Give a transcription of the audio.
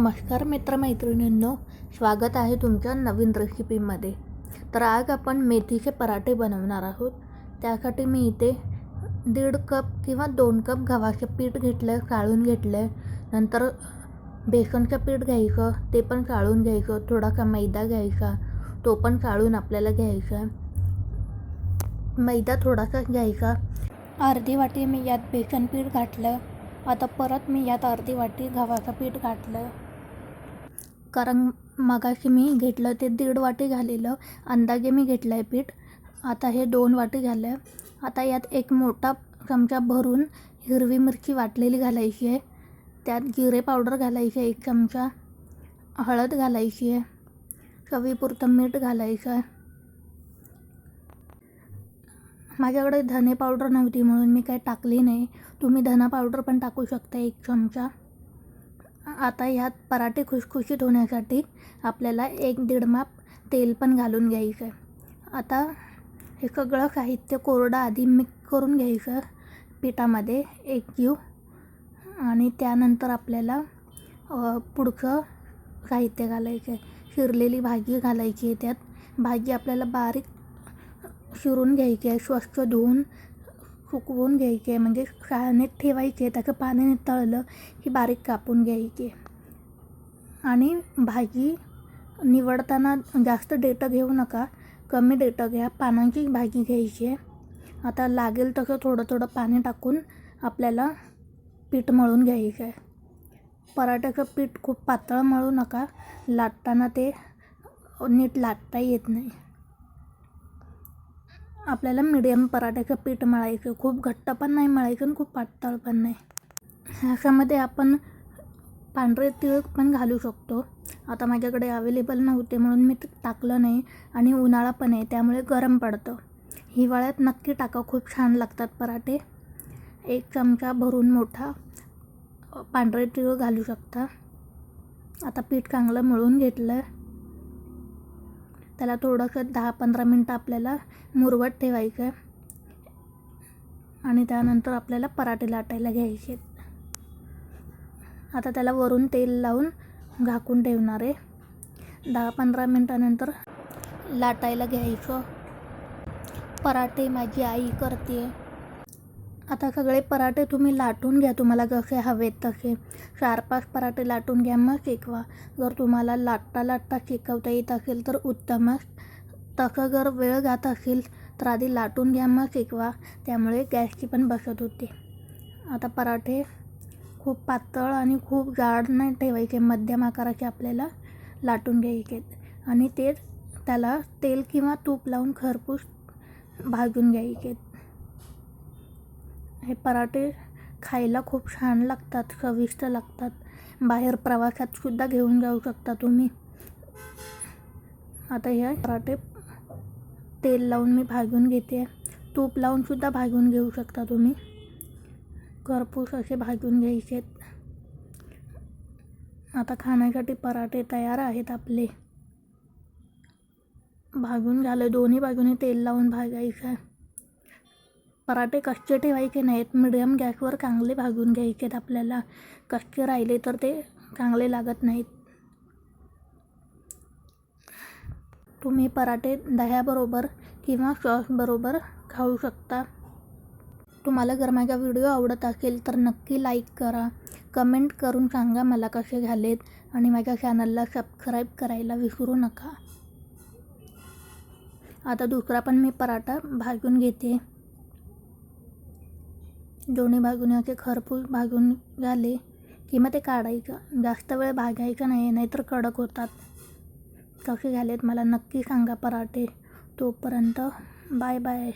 नमस्कार मित्रमैत्रिणींनो स्वागत आहे तुमच्या नवीन रेसिपीमध्ये तर आज आपण मेथीचे पराठे बनवणार आहोत. त्यासाठी मी इथे दीड कप किंवा दोन कप गव्हाचं पीठ घेतलं आहे काळून घेतलं आहे नंतर बेसनचं पीठ घ्यायचं ते पण काळून घ्यायचं थोडासा मैदा घ्यायचा तो पण काळून आपल्याला घ्यायचा. मैदा थोडासा घ्यायचा. अर्धी वाटी मी यात बेसन पीठ घातलं. आता परत मी यात अर्धी वाटी गव्हाचं पीठ घातलं. कारण मगाशी मी घेतलं ते दीड वाटी घालेलं अंदाजे मी घेतलं आहे पीठ. आता हे दोन वाटी झालं आहे आता यात एक मोठा चमचा भरून हिरवी मिरची वाटलेली घालायची आहे. त्यात जिरे पावडर घालायची आहे एक चमचा. हळद घालायची आहे. चवीपुरतं मीठ घालायचं आहे. माझ्याकडे धने पावडर नव्हती म्हणून मी काही टाकली नाही. तुम्ही धना पावडर पण टाकू शकता एक चमचा. आता यात पराठे खुसखुशीत होण्यासाठी आपल्याला एक दीड माप तेल पण घालून घ्यायचं आहे. आता हे सगळं साहित्य कोरडं आधी मिक्स करून घ्यायचं पिठामध्ये एक जीव आणि त्यानंतर आपल्याला पुढचं साहित्य घालायचं आहे. शिरलेली भाजी घालायची आहे त्यात. भाजी आपल्याला बारीक शिरून घ्यायची आहे. स्वच्छ धुवून सुकवून घ्यायची आहे म्हणजे शाळेत ठेवायचे त्याचं पाण्याने तळलं की बारीक कापून घ्यायची. आहे आणि भाजी निवडताना जास्त डेटं घेऊ नका कमी डेटं घ्या. पानांची भाजी घ्यायची आहे. आता लागेल तसं थोडं थोडं पाणी टाकून आपल्याला पीठ मळून घ्यायचं आहे. पराठ्याचं पीठ खूप पातळ मळू नका लाटताना ते नीट लाटता येत नाही. आपल्याला मिडियम पराठ्याचं पीठ मळायचं खूप घट्ट पण नाही मळायचं आणि खूप पातळ पण नाही. ह्याच्यामध्ये आपण पांढरे तीळ पण घालू शकतो. आता माझ्याकडे अवेलेबल नव्हते म्हणून मी टाकलं नाही आणि उन्हाळा पण आहे त्यामुळे गरम पडतं. हिवाळ्यात नक्की टाका खूप छान लागतात पराठे. एक चमचा भरून मोठा पांढरे तीळ घालू शकता. आता पीठ चांगलं मळून घेतलं आहे त्याला थोडंसं दहा पंधरा मिनटं आपल्याला मुरवत ठेवायचं आहे. आणि त्यानंतर आपल्याला पराठे लाटायला घ्यायचे आता त्याला वरून तेल लावून झाकून ठेवणार आहे. दहा पंधरा मिनटानंतर लाटायला घ्यायचं. पराठे माझी आई करते. आता सगळे पराठे तुम्ही लाटून घ्या तुम्हाला जसे हवेत तसे. चार पाच पराठे लाटून घ्या मग शिकवा जर तुम्हाला लाटता लाटता शिकवता येत असेल तर उत्तमच तसं जर वेळ जात असेल तर आधी लाटून घ्या मग शिकवा त्यामुळे गॅसची पण बसत होते. आता पराठे खूप पातळ आणि खूप जाड नाही ठेवायचे. मध्यम आकाराचे आपल्याला लाटून घ्यायचे. आणि ते त्याला तेल किंवा तूप लावून खरपूस भाजून घ्यायचे. हे पराठे खायला खूप छान लागतात चविष्ट लागतात. बाहेर प्रवासात सुद्धा घेऊन जाऊ शकता तुम्ही. आता हे पराठे तेल लावून मी भाजून घेते. तूप लावून सुद्धा भाजून घेऊ शकता तुम्ही. खरपूस असे भाजून घ्यायचे. आता खाण्यासाठी पराठे तयार आहेत आपले. भाजून झाले दोन्ही बाजूने तेल लावून भाजायचं. पराठे कच्चे ठेवायचे नाहीत? मिडियम गॅसवर चांगले भाजून घ्यायचे आहेत आपल्याला. कच्चे राहिले तर ते चांगले लागत नाहीत. तुम्ही पराठे दह्याबरोबर किंवा सॉसबरोबर खाऊ शकता. तुम्हाला जर माझा व्हिडिओ आवडत असेल तर नक्की लाईक करा. कमेंट करून सांगा मला कसे झालेत आणि माझ्या चॅनलला सबस्क्राईब करायला विसरू नका. आता दुसरा पण मी पराठा भाजून घेते. दोन्ही बाजूने असे खरपूस भाजून झाले की मग ते काढायचं. जास्त वेळ भाजायचं नाही नाहीतर कडक होतात. कसे झालेत मला नक्की सांगा पराठे. तोपर्यंत बाय बाय.